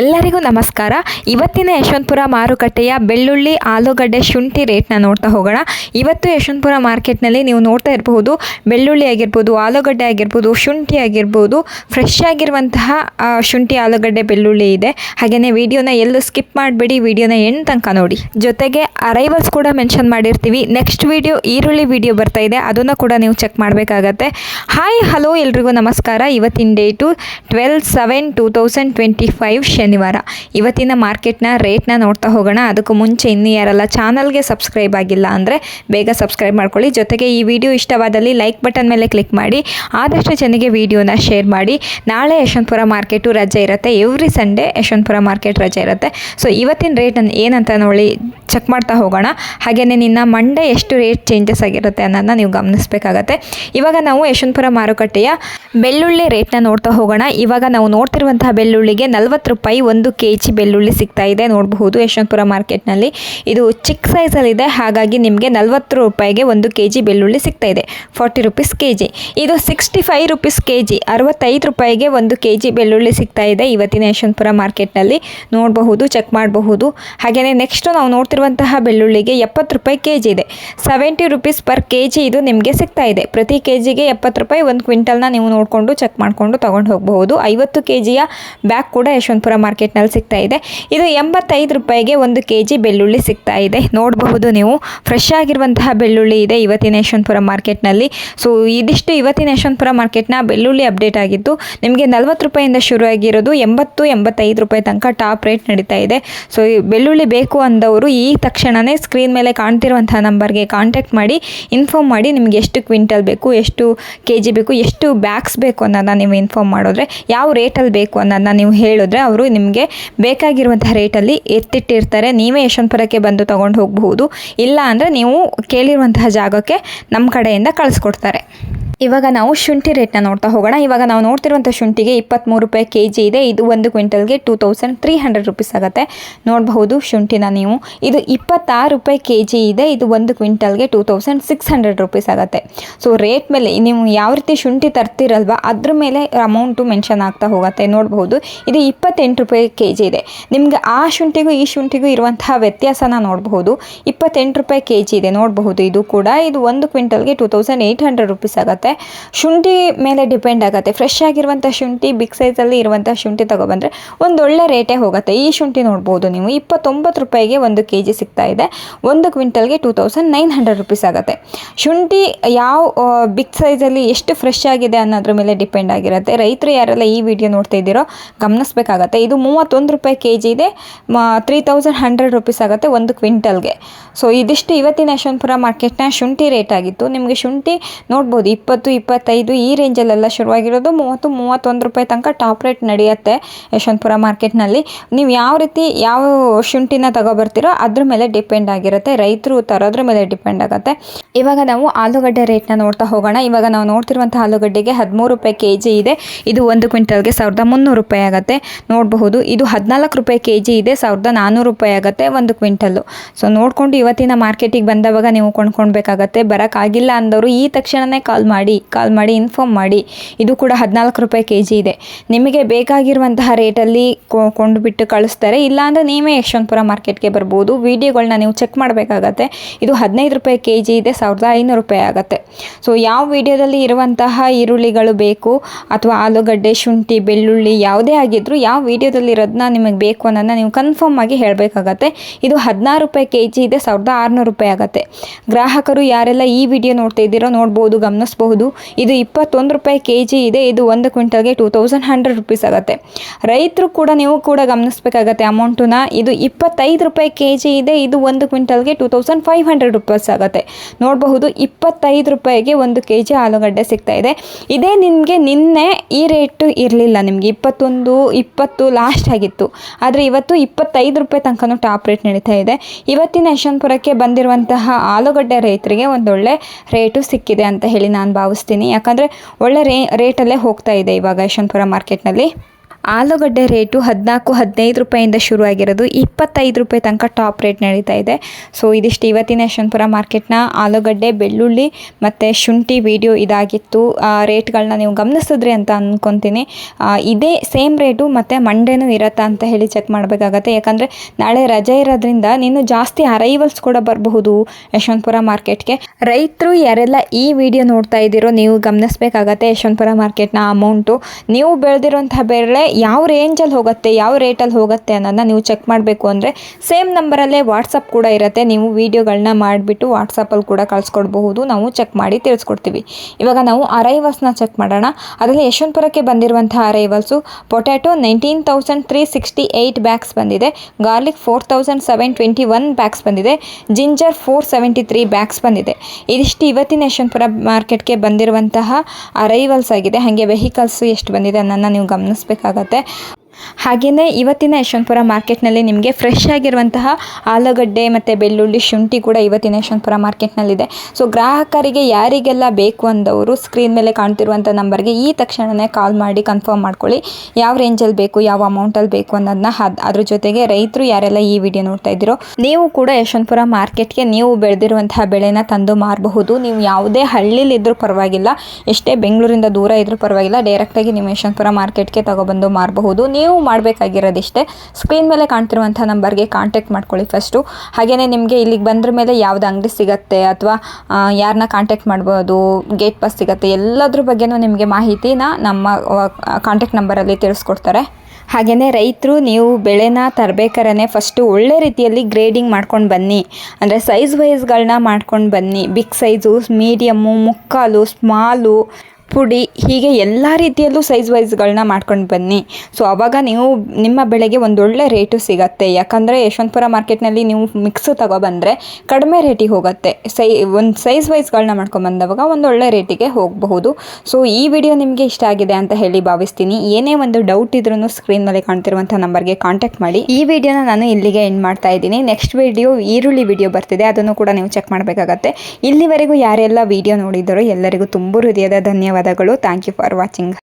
ಎಲ್ಲರಿಗೂ ನಮಸ್ಕಾರ. ಇವತ್ತಿನ ಯಶವಂತಪುರ ಮಾರುಕಟ್ಟೆಯ ಬೆಳ್ಳುಳ್ಳಿ, ಆಲೂಗಡ್ಡೆ, ಶುಂಠಿ ರೇಟ್ನ ನೋಡ್ತಾ ಹೋಗೋಣ. ಇವತ್ತು ಯಶವಂತಪುರ ಮಾರ್ಕೆಟ್ನಲ್ಲಿ ನೀವು ನೋಡ್ತಾ ಇರಬಹುದು, ಬೆಳ್ಳುಳ್ಳಿ ಆಗಿರ್ಬೋದು, ಆಲೂಗಡ್ಡೆ ಆಗಿರ್ಬೋದು, ಶುಂಠಿ ಆಗಿರ್ಬೋದು ಫ್ರೆಶ್ ಆಗಿರುವಂತಹ ಶುಂಠಿ, ಆಲೂಗಡ್ಡೆ, ಬೆಳ್ಳುಳ್ಳಿ ಇದೆ. ಹಾಗೆಯೇ ವಿಡಿಯೋನ ಎಲ್ಲೂ ಸ್ಕಿಪ್ ಮಾಡಬೇಡಿ, ವಿಡಿಯೋನ ಎಂಡ್ ತನಕ ನೋಡಿ. ಜೊತೆಗೆ ಅರೈವಲ್ಸ್ ಕೂಡ ಮೆನ್ಷನ್ ಮಾಡಿರ್ತೀವಿ. ನೆಕ್ಸ್ಟ್ ವಿಡಿಯೋ ಈರುಳ್ಳಿ ವಿಡಿಯೋ ಬರ್ತಾ ಇದೆ. ಅದನ್ನು ಕೂಡ ನೀವು ಚೆಕ್ ಮಾಡಬೇಕಾಗತ್ತೆ. ಹಾಯ್ ಹಲೋ ಎಲ್ರಿಗೂ ನಮಸ್ಕಾರ. ಇವತ್ತಿನ date twelve seven two thousand twenty five ಶನಿವಾರ. ಇವತ್ತಿನ ಮಾರ್ಕೆಟ್ನ ರೇಟ್ನ ನೋಡ್ತಾ ಹೋಗೋಣ. ಅದಕ್ಕೂ ಮುಂಚೆ ಇನ್ನು ಯಾರೆಲ್ಲ ಚಾನಲ್ಗೆ ಸಬ್ಸ್ಕ್ರೈಬ್ ಆಗಿಲ್ಲ ಅಂದರೆ ಬೇಗ ಸಬ್ಸ್ಕ್ರೈಬ್ ಮಾಡ್ಕೊಳ್ಳಿ. ಜೊತೆಗೆ ಈ ವಿಡಿಯೋ ಇಷ್ಟವಾದಲ್ಲಿ ಲೈಕ್ ಬಟನ್ ಮೇಲೆ ಕ್ಲಿಕ್ ಮಾಡಿ, ಆದಷ್ಟು ಜನಿಗೆ ವಿಡಿಯೋನ ಶೇರ್ ಮಾಡಿ. ನಾಳೆ ಯಶವಂತಪುರ ಮಾರ್ಕೆಟು ರಜೆ ಇರುತ್ತೆ. ಎವ್ರಿ ಸಂಡೇ ಯಶವಂತಪುರ ಮಾರ್ಕೆಟ್ ರಜೆ ಇರುತ್ತೆ. ಸೊ ಇವತ್ತಿನ ರೇಟ್ ಏನಂತ ನೋಡಿ ಚೆಕ್ ಮಾಡ್ತಾ ಹೋಗೋಣ. ಹಾಗೆಯೇ ನಿನ್ನ ಮಂಡೇ ಎಷ್ಟು ರೇಟ್ ಚೇಂಜಸ್ ಆಗಿರುತ್ತೆ ಅನ್ನೋದನ್ನ ನೀವು ಗಮನಿಸಬೇಕಾಗತ್ತೆ. ಇವಾಗ ನಾವು ಯಶವಂತಪುರ ಮಾರುಕಟ್ಟೆಯ ಬೆಳ್ಳುಳ್ಳಿ ರೇಟ್ನ ನೋಡ್ತಾ ಹೋಗೋಣ. ಇವಾಗ ನಾವು ನೋಡ್ತಿರುವಂತಹ ಬೆಳ್ಳುಳ್ಳಿಗೆ ನಲ್ವತ್ತು ರೂಪಾಯಿ ಒಂದು ಕೆ ಜಿ ಬೆಳ್ಳುಳ್ಳಿ ಸಿಗ್ತಾ ಇದೆ. ನೋಡಬಹುದು ಯಶವಂತಪುರ ಮಾರ್ಕೆಟ್ನಲ್ಲಿ. ಇದು ಚಿಕ್ಕ ಸೈಜಲ್ಲಿದೆ ಹಾಗಾಗಿ ನಿಮಗೆ ನಲವತ್ತು ರೂಪಾಯಿಗೆ ಒಂದು ಕೆ ಜಿ ಬೆಳ್ಳುಳ್ಳಿ ಸಿಗ್ತಾ ಇದೆ. ಫಾರ್ಟಿ ರುಪೀಸ್ ಕೆ ಜಿ ಇದು sixty five rupees K G ಅರವತ್ತೈದು ರೂಪಾಯಿಗೆ ಒಂದು ಕೆ ಜಿ ಬೆಳ್ಳುಳ್ಳಿ ಸಿಗ್ತಾ ಇದೆ ಇವತ್ತಿನ ಯಶವಂತಪುರ ಮಾರ್ಕೆಟ್ನಲ್ಲಿ. ನೋಡಬಹುದು ಚೆಕ್ ಮಾಡಬಹುದು. ಹಾಗೆಯೇ ನೆಕ್ಸ್ಟು ನಾವು ನೋಡ್ತಿರುವಂತಹ ಬೆಳ್ಳುಳ್ಳಿಗೆ ಎಪ್ಪತ್ತು ರೂಪಾಯಿ ಕೆ ಜಿ ಇದೆ. Seventy rupees per K G ಇದು ನಿಮಗೆ ಸಿಗ್ತಾ ಇದೆ. ಪ್ರತಿ ಕೆ ಜಿಗೆ ಎಪ್ಪತ್ತು ರೂಪಾಯಿ ಒಂದು ಕ್ವಿಂಟಲ್ನ ನೀವು ನೋಡಿಕೊಂಡು ಚೆಕ್ ಮಾಡಿಕೊಂಡು ತೊಗೊಂಡು ಹೋಗಬಹುದು. ಐವತ್ತು ಕೆ ಜಿಯ ಬ್ಯಾಗ್ ಕೂಡ ಯಶವಂತಪುರ ಮಾರ್ಕೆಟ್ನಲ್ಲಿ ಸಿಗ್ತಾ ಇದೆ. ಇದು ಎಂಬತ್ತೈದು ರೂಪಾಯಿಗೆ ಒಂದು ಕೆ ಜಿ ಬೆಳ್ಳುಳ್ಳಿ ಸಿಗ್ತಾ ಇದೆ. ನೋಡಬಹುದು ನೀವು, ಫ್ರೆಶ್ ಆಗಿರುವಂತಹ ಬೆಳ್ಳುಳ್ಳಿ ಇದೆ ಇವತ್ತಿನ ಯಶವಂತಪುರ ಮಾರ್ಕೆಟ್ನಲ್ಲಿ. ಸೊ ಇದಿಷ್ಟು ಇವತ್ತಿನ ಯಶವಂತಪುರ ಮಾರ್ಕೆಟ್ನ ಬೆಳ್ಳುಳ್ಳಿ ಅಪ್ಡೇಟ್ ಆಗಿದ್ದು, ನಿಮಗೆ ನಲ್ವತ್ತು ರೂಪಾಯಿಂದ ಶುರುವಾಗಿರೋದು ಎಂಬತ್ತು, ಎಂಬತ್ತೈದು ರೂಪಾಯಿ ತನಕ ಟಾಪ್ ರೇಟ್ ನಡೀತಾ ಇದೆ. ಸೊ ಬೆಳ್ಳುಳ್ಳಿ ಬೇಕು ಅಂದವರು ಈ ತಕ್ಷಣವೇ ಸ್ಕ್ರೀನ್ ಮೇಲೆ ಕಾಣ್ತಿರುವಂತಹ ನಂಬರ್ಗೆ ಕಾಂಟ್ಯಾಕ್ಟ್ ಮಾಡಿ ಇನ್ಫಾರ್ಮ್ ಮಾಡಿ ನಿಮಗೆ ಎಷ್ಟು ಕ್ವಿಂಟಲ್ ಬೇಕು, ಎಷ್ಟು ಕೆ ಜಿ ಬೇಕು, ಎಷ್ಟು ಬ್ಯಾಗ್ಸ್ ಬೇಕು ಅನ್ನೋದನ್ನ ನೀವು ಇನ್ಫಾರ್ಮ್ ಮಾಡಿದ್ರೆ, ಯಾವ ರೇಟಲ್ಲಿ ಬೇಕು ಅನ್ನೋದನ್ನ ನೀವು ಹೇಳಿದ್ರೆ ಅವರು ನಿಮಗೆ ಬೇಕಾಗಿರುವಂತಹ ರೇಟಲ್ಲಿ ಎತ್ತಿಟ್ಟಿರ್ತಾರೆ. ನೀವೇ ಯಶವಂತಪುರಕ್ಕೆ ಬಂದು ತೊಗೊಂಡು ಹೋಗಬಹುದು. ಇಲ್ಲ ಅಂದರೆ ನೀವು ಕೇಳಿರುವಂತಹ ಜಾಗಕ್ಕೆ ನಮ್ಮ ಕಡೆಯಿಂದ ಕಳಿಸ್ಕೊಡ್ತಾರೆ. ಇವಾಗ ನಾವು ಶುಂಠಿ ರೇಟ್ನ ನೋಡ್ತಾ ಹೋಗೋಣ. ಇವಾಗ ನಾವು ನೋಡ್ತಿರುವಂಥ ಶುಂಠಿಗೆ ಇಪ್ಪತ್ತ್ಮೂರು ರೂಪಾಯಿ ಕೆ ಜಿ ಇದೆ. ಇದು ಒಂದು ಕ್ವಿಂಟಲ್ಗೆ two thousand three hundred rupees ಆಗುತ್ತೆ. ನೋಡಬಹುದು ಶುಂಠಿನ ನೀವು. ಇದು ಇಪ್ಪತ್ತಾರು ರೂಪಾಯಿ ಕೆ ಜಿ ಇದೆ. ಇದು ಒಂದು ಕ್ವಿಂಟಲ್ಗೆ two thousand six hundred rupees ಆಗುತ್ತೆ. ಸೊ ರೇಟ್ ಮೇಲೆ ನೀವು ಯಾವ ರೀತಿ ಶುಂಠಿ ತರ್ತಿರಲ್ವ, ಅದ್ರ ಮೇಲೆ ಅಮೌಂಟು ಮೆನ್ಷನ್ ಆಗ್ತಾ ಹೋಗುತ್ತೆ. ನೋಡಬಹುದು. ಇದು ಇಪ್ಪತ್ತೆಂಟು ರೂಪಾಯಿ ಕೆ ಜಿ ಇದೆ. ನಿಮ್ಗೆ ಆ ಶುಂಠಿಗೂ ಈ ಶುಂಠಿಗೂ ಇರುವಂತಹ ವ್ಯತ್ಯಾಸನ ನೋಡಬಹುದು. ಇಪ್ಪತ್ತೆಂಟು ರೂಪಾಯಿ ಕೆ ಜಿ ಇದೆ. ನೋಡಬಹುದು. ಇದು ಕೂಡ ಇದು ಒಂದು ಕ್ವಿಂಟಲ್ಗೆ two thousand eight hundred rupees ಆಗುತ್ತೆ. ಶುಂಠಿ ಮೇಲೆ ಡಿಪೆಂಡ್ ಆಗುತ್ತೆ. ಫ್ರೆಶ್ ಆಗಿರುವಂಥ ಶುಂಠಿ, ಬಿಗ್ ಸೈಜಲ್ಲಿ ಇರುವಂಥ ಶುಂಠಿ ತೊಗೊಬಂದರೆ ಒಂದು ಒಳ್ಳೆ ರೇಟೇ ಹೋಗುತ್ತೆ. ಈ ಶುಂಠಿ ನೋಡ್ಬೋದು ನೀವು. ಇಪ್ಪತ್ತೊಂಬತ್ತು ರೂಪಾಯಿಗೆ ಒಂದು ಕೆ ಜಿ ಸಿಗ್ತಾ ಇದೆ. ಒಂದು ಕ್ವಿಂಟಲ್ಗೆ two thousand nine hundred rupees ಆಗುತ್ತೆ. ಶುಂಠಿ ಯಾವ ಬಿಗ್ ಸೈಜಲ್ಲಿ ಎಷ್ಟು ಫ್ರೆಶ್ ಆಗಿದೆ ಅನ್ನೋದ್ರ ಮೇಲೆ ಡಿಪೆಂಡ್ ಆಗಿರುತ್ತೆ. ರೈತರು ಯಾರೆಲ್ಲ ಈ ವಿಡಿಯೋ ನೋಡ್ತಾ ಇದ್ದೀರೋ ಗಮನಿಸಬೇಕಾಗತ್ತೆ. ಇದು ಮೂವತ್ತೊಂದು ರೂಪಾಯಿ ಕೆ ಜಿ ಇದೆ ತ್ರೀ ತೌಸಂಡ್ ಹಂಡ್ರೆಡ್ ರುಪೀಸ್ ಆಗುತ್ತೆ ಒಂದು ಕ್ವಿಂಟಲ್ಗೆ ಸೊ ಇದಿಷ್ಟು ಇವತ್ತಿನ ಯಶವಂತಪುರ ಮಾರ್ಕೆಟ್ನ ಶುಂಠಿ ರೇಟ್ ಆಗಿತ್ತು. ನಿಮಗೆ ಶುಂಠಿ ನೋಡ್ಬೋದು. ಇಪ್ಪತ್ತು, ಇಪ್ಪತ್ತೈದು ಈ ರೇಂಜಲ್ಲೆಲ್ಲ ಶುರುವಾಗಿರೋದು ಮೂವತ್ತು, ಮೂವತ್ತೊಂದು ರೂಪಾಯಿ ತನಕ ಟಾಪ್ ರೇಟ್ ನಡೆಯುತ್ತೆ ಯಶವಂತಪುರ ಮಾರ್ಕೆಟ್ನಲ್ಲಿ. ನೀವು ಯಾವ ರೀತಿ ಯಾವ ಶುಂಠಿನ ತಗೊಬರ್ತೀರೋ ಅದ್ರ ಮೇಲೆ ಡಿಪೆಂಡ್ ಆಗಿರುತ್ತೆ. ರೈತರು ತರೋದ್ರ ಮೇಲೆ ಡಿಪೆಂಡ್ ಆಗುತ್ತೆ. ಇವಾಗ ನಾವು ಆಲೂಗಡ್ಡೆ ರೇಟ್ನ ನೋಡ್ತಾ ಹೋಗೋಣ. ಇವಾಗ ನಾವು ನೋಡ್ತಿರುವಂಥ ಆಲೂಗಡ್ಡೆಗೆ ಹದಿಮೂರು ರೂಪಾಯಿ ಕೆ ಜಿ ಇದೆ. ಇದು ಒಂದು ಕ್ವಿಂಟಲ್ಗೆ ಸಾವಿರದ ಮುನ್ನೂರು ರೂಪಾಯಿ ಆಗುತ್ತೆ. ನೋಡಬಹುದು, ಇದು ಹದಿನಾಲ್ಕು ರೂಪಾಯಿ ಕೆ ಜಿ ಇದೆ, ಸಾವಿರದ ನಾನ್ನೂರು ರೂಪಾಯಿ ಆಗುತ್ತೆ ಒಂದು ಕ್ವಿಂಟಲ್ಲು. ಸೊ ನೋಡಿಕೊಂಡು ಇವತ್ತಿನ ಮಾರ್ಕೆಟಿಗೆ ಬಂದವಾಗ ನೀವು ಕೊಂಡ್ಕೊಳ್ಬೇಕಾಗತ್ತೆ. ಬರೋಕ್ಕಾಗಿಲ್ಲ ಅಂದವರು ಈ ತಕ್ಷಣವೇ ಕಾಲ್ ಮಾಡಿ. ಕಾಲ್ ಮಾಡಿ, ಇನ್ಫಾರ್ಮ್ ಮಾಡಿ. ಇದು ಕೂಡ ಹದಿನಾಲ್ಕು ರೂಪಾಯಿ ಕೆ ಜಿ ಇದೆ. ನಿಮಗೆ ಬೇಕಾಗಿರುವಂತಹ ರೇಟಲ್ಲಿ ಕೊಂಡುಬಿಟ್ಟು ಕಳಿಸ್ತಾರೆ. ಇಲ್ಲಾಂದರೆ ನೀವೇ ಯಶವಂತಪುರ ಮಾರ್ಕೆಟ್ಗೆ ಬರ್ಬೋದು. ವೀಡಿಯೋಗಳನ್ನ ನೀವು ಚೆಕ್ ಮಾಡಬೇಕಾಗತ್ತೆ. ಇದು ಹದಿನೈದು ರೂಪಾಯಿ ಕೆ ಜಿ ಇದೆ, ಸಾವಿರದ ಐನೂರು ರೂಪಾಯಿ ಆಗುತ್ತೆ. ಸೊ, ಯಾವ ವಿಡಿಯೋದಲ್ಲಿ ಇರುವಂತಹ ಈರುಳ್ಳಿಗಳು ಬೇಕು, ಅಥವಾ ಆಲೂಗಡ್ಡೆ, ಶುಂಠಿ, ಬೆಳ್ಳುಳ್ಳಿ ಯಾವುದೇ ಆಗಿದ್ರೂ ಯಾವ ವಿಡಿಯೋದಲ್ಲಿ ಇರೋದನ್ನ ನಿಮಗೆ ಬೇಕು ಅನ್ನೋದನ್ನ ನೀವು ಕನ್ಫರ್ಮ್ ಆಗಿ ಹೇಳಬೇಕಾಗತ್ತೆ. ಇದು ಹದಿನಾರು ರೂಪಾಯಿ ಕೆ ಜಿ ಇದೆ, ಸಾವಿರದ ಆರುನೂರು ರೂಪಾಯಿ ಆಗುತ್ತೆ. ಗ್ರಾಹಕರು ಯಾರೆಲ್ಲ ಈ ವಿಡಿಯೋ ನೋಡ್ತಾ ಇದ್ದೀರೋ ನೋಡ್ಬೋದು, ಗಮನಿಸಬಹುದು. ಇದು ಇಪ್ಪತ್ತೊಂದು ರೂಪಾಯಿ ಕೆ ಜಿ ಇದೆ. ಇದು ಒಂದು ಕ್ವಿಂಟಲ್ಗೆ ಟೂ ತೌಸಂಡ್ ಹಂಡ್ರೆಡ್ ರುಪೀಸ್ ಆಗುತ್ತೆ. ರೈತರು ಕೂಡ ನೀವು ಕೂಡ ಗಮನಿಸಬೇಕಾಗತ್ತೆ ಅಮೌಂಟನ್ನ ಇದು ಇಪ್ಪತ್ತೈದು ರೂಪಾಯಿ ಕೆ ಜಿ ಇದೆ. ಇದು ಒಂದು ಕ್ವಿಂಟಲ್ಗೆ two thousand five hundred rupees ಆಗುತ್ತೆ. ನೋಡಬಹುದು, ಇಪ್ಪತ್ತೈದು ರೂಪಾಯಿಗೆ ಒಂದು ಕೆ ಜಿ ಆಲೂಗಡ್ಡೆ ಸಿಗ್ತಾ ಇದೆ. ಇದೇ ನಿಮಗೆ ನಿನ್ನೆ ಈ ರೇಟು ಇರಲಿಲ್ಲ ನಿಮಗೆ. ಇಪ್ಪತ್ತೊಂದು, ಇಪ್ಪತ್ತು ಲಾಸ್ಟ್ ಆಗಿತ್ತು. ಆದರೆ ಇವತ್ತು ಇಪ್ಪತ್ತೈದು ರೂಪಾಯಿ ತನಕನೂ ಟಾಪ್ ರೇಟ್ ನಡೀತಾ ಇದೆ. ಇವತ್ತಿನ ಯಶವಂತಪುರಕ್ಕೆ ಬಂದಿರುವಂತಹ ಆಲೂಗಡ್ಡೆ ರೈತರಿಗೆ ಒಂದೊಳ್ಳೆ ರೇಟು ಸಿಕ್ಕಿದೆ ಅಂತ ಹೇಳಿ ನಾನು ಭಾವಿಸ್ತೀನಿ ಯಾಕಂದರೆ ಒಳ್ಳೆ ರೇ ರೇಟಲ್ಲೇ ಹೋಗ್ತಾ ಇದೆ ಇವಾಗ ಯಶವಂತಪುರ ಮಾರ್ಕೆಟ್ನಲ್ಲಿ ಆಲೂಗಡ್ಡೆ ರೇಟು ಹದಿನಾಲ್ಕು, ಹದಿನೈದು ರೂಪಾಯಿಂದ ಶುರು ಆಗಿರೋದು ಇಪ್ಪತ್ತೈದು ರೂಪಾಯಿ ತನಕ ಟಾಪ್ ರೇಟ್ ನಡೀತಾ ಇದೆ. ಸೊ, ಇದಿಷ್ಟು ಇವತ್ತಿನ ಯಶವಂತಪುರ ಮಾರ್ಕೆಟ್ನ ಆಲೂಗಡ್ಡೆ, ಬೆಳ್ಳುಳ್ಳಿ ಮತ್ತು ಶುಂಠಿ ವಿಡಿಯೋ ಇದಾಗಿತ್ತು. ರೇಟ್ಗಳನ್ನ ನೀವು ಗಮನಿಸಿದ್ರಿ ಅಂತ ಅಂದ್ಕೊತೀನಿ ಇದೇ ಸೇಮ್ ರೇಟು ಮತ್ತು ಮಂಡೇನೂ ಇರತ್ತಾ ಅಂತ ಹೇಳಿ ಚೆಕ್ ಮಾಡಬೇಕಾಗತ್ತೆ. ಯಾಕಂದರೆ ನಾಳೆ ರಜೆ ಇರೋದ್ರಿಂದ ನೀನು ಜಾಸ್ತಿ ಅರೈವಲ್ಸ್ ಕೂಡ ಬರಬಹುದು ಯಶವಂತಪುರ ಮಾರ್ಕೆಟ್ಗೆ. ರೈತರು ಯಾರೆಲ್ಲ ಈ ವಿಡಿಯೋ ನೋಡ್ತಾ ಇದ್ದೀರೋ ನೀವು ಗಮನಿಸಬೇಕಾಗತ್ತೆ ಯಶವಂತಪುರ ಮಾರ್ಕೆಟ್ನ ಅಮೌಂಟು. ನೀವು ಬೆಳೆದಿರುವಂಥ ಬೆಳೆ ಯಾವ ರೇಂಜಲ್ಲಿ ಹೋಗುತ್ತೆ, ಯಾವ ರೇಟಲ್ಲಿ ಹೋಗುತ್ತೆ ಅನ್ನೋದನ್ನ ನೀವು ಚೆಕ್ ಮಾಡಬೇಕು ಅಂದರೆ ಸೇಮ್ ನಂಬರಲ್ಲೇ ವಾಟ್ಸಪ್ ಕೂಡ ಇರುತ್ತೆ. ನೀವು ವೀಡಿಯೋಗಳನ್ನ ಮಾಡಿಬಿಟ್ಟು ವಾಟ್ಸಪ್ಪಲ್ಲಿ ಕೂಡ ಕಳಿಸ್ಕೊಡ್ಬಹುದು. ನಾವು ಚೆಕ್ ಮಾಡಿ ತಿಳಿಸ್ಕೊಡ್ತೀವಿ. ಇವಾಗ ನಾವು ಅರೈವಲ್ಸ್ನ ಚೆಕ್ ಮಾಡೋಣ. ಅದರಲ್ಲಿ ಯಶವಂತಪುರಕ್ಕೆ ಬಂದಿರುವಂಥ arrivals potato nineteen thousand three sixty eight bags ಬಂದಿದೆ. Garlic four thousand seven twenty one bags ಬಂದಿದೆ. Ginger four seventy three bags ಬಂದಿದೆ. ಇದಿಷ್ಟು ಇವತ್ತಿನ ಯಶವಂತಪುರ ಮಾರ್ಕೆಟ್ಗೆ ಬಂದಿರುವಂತಹ ಅರೈವಲ್ಸ್ ಆಗಿದೆ. ಹಾಗೆ ವೆಹಿಕಲ್ಸ್ ಎಷ್ಟು ಬಂದಿದೆ ಅನ್ನೋದನ್ನ ನೀವು ಗಮನಿಸಬೇಕಾಗತ್ತೆ. ಆಗುತ್ತೆ ಹಾಗೆಯೇ ಇವತ್ತಿನ ಯಶವಂತಪುರ ಮಾರ್ಕೆಟ್ನಲ್ಲಿ ನಿಮಗೆ ಫ್ರೆಶ್ ಆಗಿರುವಂತಹ ಆಲೂಗಡ್ಡೆ ಮತ್ತು ಬೆಳ್ಳುಳ್ಳಿ ಶುಂಠಿ ಕೂಡ ಇವತ್ತಿನ ಯಶವಂತಪುರ ಮಾರ್ಕೆಟ್ನಲ್ಲಿದೆ. ಸೊ ಗ್ರಾಹಕರಿಗೆ ಯಾರಿಗೆಲ್ಲ ಬೇಕು ಅಂದವರು ಸ್ಕ್ರೀನ್ ಮೇಲೆ ಕಾಣ್ತಿರುವಂಥ ನಂಬರ್ಗೆ ಈ ತಕ್ಷಣವೇ ಕಾಲ್ ಮಾಡಿ ಕನ್ಫರ್ಮ್ ಮಾಡ್ಕೊಳ್ಳಿ. ಯಾವ ರೇಂಜಲ್ಲಿ ಬೇಕು, ಯಾವ ಅಮೌಂಟಲ್ಲಿ ಬೇಕು ಅನ್ನೋದನ್ನ ಅದ್ ಅದ್ರ ಜೊತೆಗೆ ರೈತರು ಯಾರೆಲ್ಲ ಈ ವಿಡಿಯೋ ನೋಡ್ತಾ ಇದ್ದೀರೋ, ನೀವು ಕೂಡ ಯಶವಂತಪುರ ಮಾರ್ಕೆಟ್ಗೆ ನೀವು ಬೆಳೆದಿರುವಂತಹ ಬೆಳೆನ ತಂದು ಮಾರಬಹುದು. ನೀವು ಯಾವುದೇ ಹಳ್ಳಿಲಿದ್ದರೂ ಪರವಾಗಿಲ್ಲ, ಎಷ್ಟೇ ಬೆಂಗಳೂರಿಂದ ದೂರ ಇದ್ರೂ ಪರವಾಗಿಲ್ಲ ಡೈರೆಕ್ಟಾಗಿ ನೀವು ಯಶವಂತಪುರ ಮಾರ್ಕೆಟ್ಗೆ ತಗೊಬಂದು ಮಾರಬಹುದು. ನೀವು ಮಾಡಬೇಕಾಗಿರೋದಿಷ್ಟೇ. ಸ್ಕ್ರೀನ್ ಮೇಲೆ ಕಾಣ್ತಿರುವಂಥ ನಂಬರ್ಗೆ ಕಾಂಟ್ಯಾಕ್ಟ್ ಮಾಡ್ಕೊಳ್ಳಿ ಫಸ್ಟು ಹಾಗೆಯೇ ನಿಮಗೆ ಇಲ್ಲಿಗೆ ಬಂದ್ರ ಮೇಲೆ ಯಾವ್ದು ಅಂಗಡಿ ಸಿಗತ್ತೆ ಅಥವಾ ಯಾರನ್ನ ಕಾಂಟ್ಯಾಕ್ಟ್ ಮಾಡ್ಬೋದು ಗೇಟ್ ಪಾಸ್ ಸಿಗತ್ತೆ, ಎಲ್ಲದ್ರ ಬಗ್ಗೆನೂ ನಿಮಗೆ ಮಾಹಿತಿನ ನಮ್ಮ ಕಾಂಟ್ಯಾಕ್ಟ್ ನಂಬರಲ್ಲಿ ತಿಳಿಸ್ಕೊಡ್ತಾರೆ. ಹಾಗೆಯೇ ರೈತರು ನೀವು ಬೆಳೆನ ತರಬೇಕಾದ್ರೆ ಫಸ್ಟು ಒಳ್ಳೆ ರೀತಿಯಲ್ಲಿ ಗ್ರೇಡಿಂಗ್ ಮಾಡ್ಕೊಂಡು ಬನ್ನಿ. ಅಂದರೆ ಸೈಜ್ ವೈಸ್ಗಳನ್ನ ಮಾಡ್ಕೊಂಡು ಬನ್ನಿ. ಬಿಗ್ ಸೈಜು ಮೀಡಿಯಮ್ಮು ಮುಕ್ಕಾಲು ಸ್ಮಾಲು ಪುಡಿ ಹೀಗೆ ಎಲ್ಲ ರೀತಿಯಲ್ಲೂ ಸೈಜ್ ವೈಸ್ಗಳನ್ನ ಮಾಡ್ಕೊಂಡು ಬನ್ನಿ. ಸೊ ಆವಾಗ ನೀವು ನಿಮ್ಮ ಬೆಳೆಗೆ ಒಂದೊಳ್ಳೆ ರೇಟು ಸಿಗತ್ತೆ. ಯಾಕಂದರೆ ಯಶವಂತಪುರ ಮಾರ್ಕೆಟ್ನಲ್ಲಿ ನೀವು ಮಿಕ್ಸು ತಗೊಬಂದರೆ ಕಡಿಮೆ ರೇಟಿಗೆ ಹೋಗುತ್ತೆ. ಸೈ, ಒಂದು ಸೈಜ್ ವೈಸ್ಗಳನ್ನ ಮಾಡ್ಕೊಂಬಂದವಾಗ ಒಂದೊಳ್ಳೆ ರೇಟಿಗೆ ಹೋಗಬಹುದು. ಸೊ ಈ ವಿಡಿಯೋ ನಿಮಗೆ ಇಷ್ಟ ಆಗಿದೆ ಅಂತ ಹೇಳಿ ಭಾವಿಸ್ತೀನಿ. ಏನೇ ಒಂದು ಡೌಟ್ ಇದ್ರೂ ಸ್ಕ್ರೀನ್ ಮೇಲೆ ಕಾಣ್ತಿರುವಂಥ ನಂಬರ್ಗೆ ಕಾಂಟ್ಯಾಕ್ಟ್ ಮಾಡಿ. ಈ ವಿಡಿಯೋನ ನಾನು ಇಲ್ಲಿಗೆ ಎಂಡ್ ಮಾಡ್ತಾ ಇದ್ದೀನಿ. ನೆಕ್ಸ್ಟ್ ವಿಡಿಯೋ ಈರುಳ್ಳಿ ವಿಡಿಯೋ ಬರ್ತಿದೆ. ಅದನ್ನು ಕೂಡ ನೀವು ಚೆಕ್ ಮಾಡಬೇಕಾಗತ್ತೆ. ಇಲ್ಲಿವರೆಗೂ ಯಾರೆಲ್ಲ ವಿಡಿಯೋ ನೋಡಿದರೋ ಎಲ್ಲರಿಗೂ ತುಂಬ ಹೃದಯದ ಧನ್ಯವಾದಗಳು. Thank you for watching